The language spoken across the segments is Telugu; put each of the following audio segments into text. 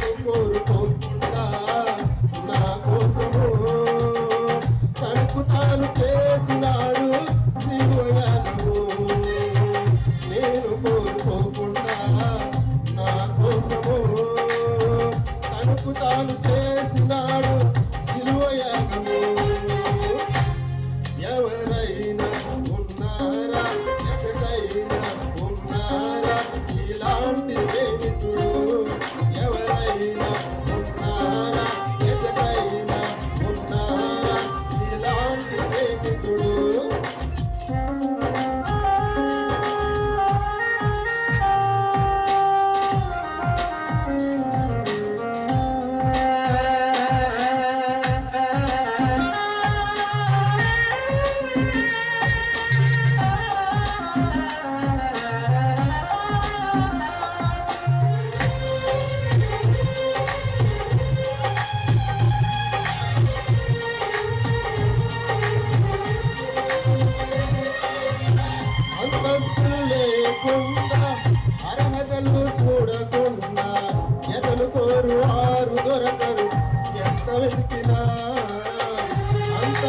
amor. చూడకుండా చూడకుండా ఎతలు కోరు ఆరు దొరకరు. ఎంత వెతికినా అంత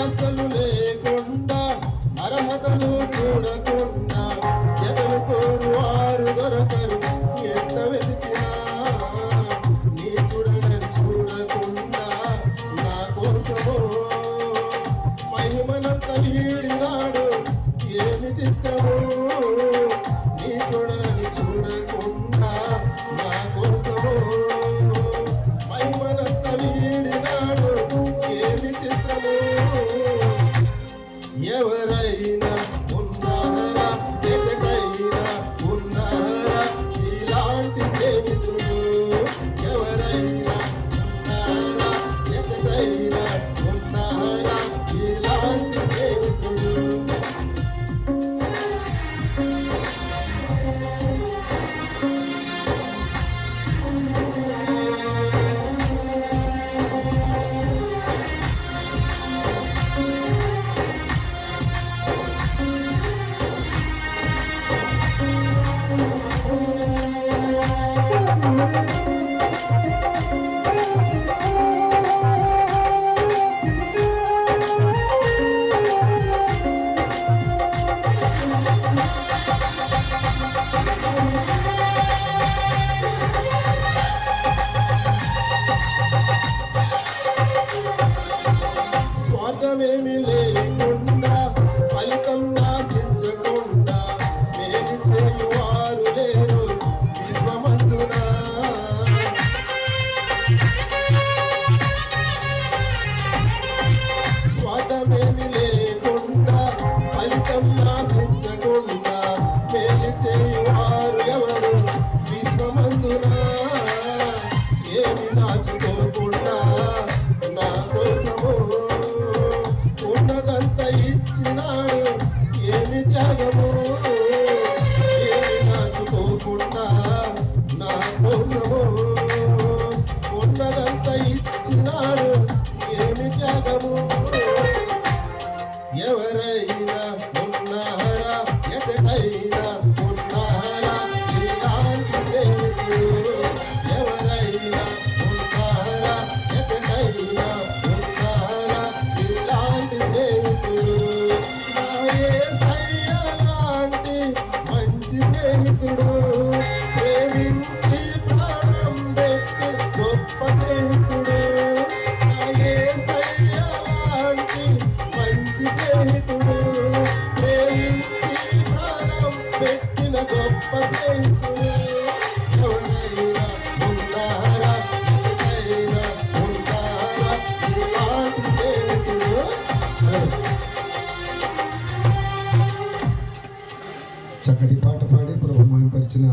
ఫలితమేమి లేకుండా ఫలితం నాశించకుండా మేలు చేయువారు లేరు విశ్వమందునా స్వాదమేమి పెట్టిన గొప్ప చక్కటి పాట పాడి ప్రభు మహింపరిచిన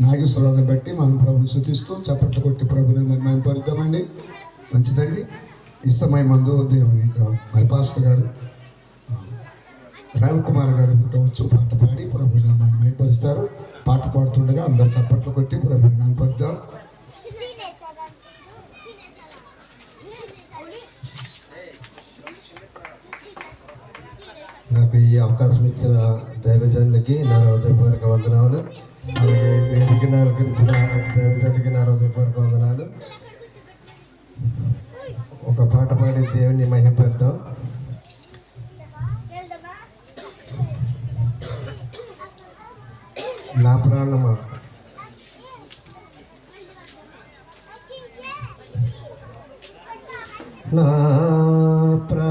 నాగేశ్వరరావుని బట్టి మనం ప్రభు శుతిస్తూ చప్పట్లు కొట్టి ప్రభుని మహింపరుద్దామండి. మంచిదండి. ఇష్టమై మందు దేవుని మరి పాస్టర్ గారు రవికుమార్ గారు ఇప్పుడు వచ్చి పాట పాడి ప్రభు నామాన్ని పాట పాడుతుండగా అందరు చప్పట్లు కొట్టి ప్రభు కనపడతాం నాకు ఈ అవకాశం ఇచ్చిన దైవజనులకి నా హృదయపూర్వక వందనాలు. అలాగే వేదికను అలంకరించిన దైవజనులకి నా హృదయపూర్వక వందనాలు. ఒక పాట పాడి దేవుని మహింపడతాం ప్రాణమా? నా ప్రా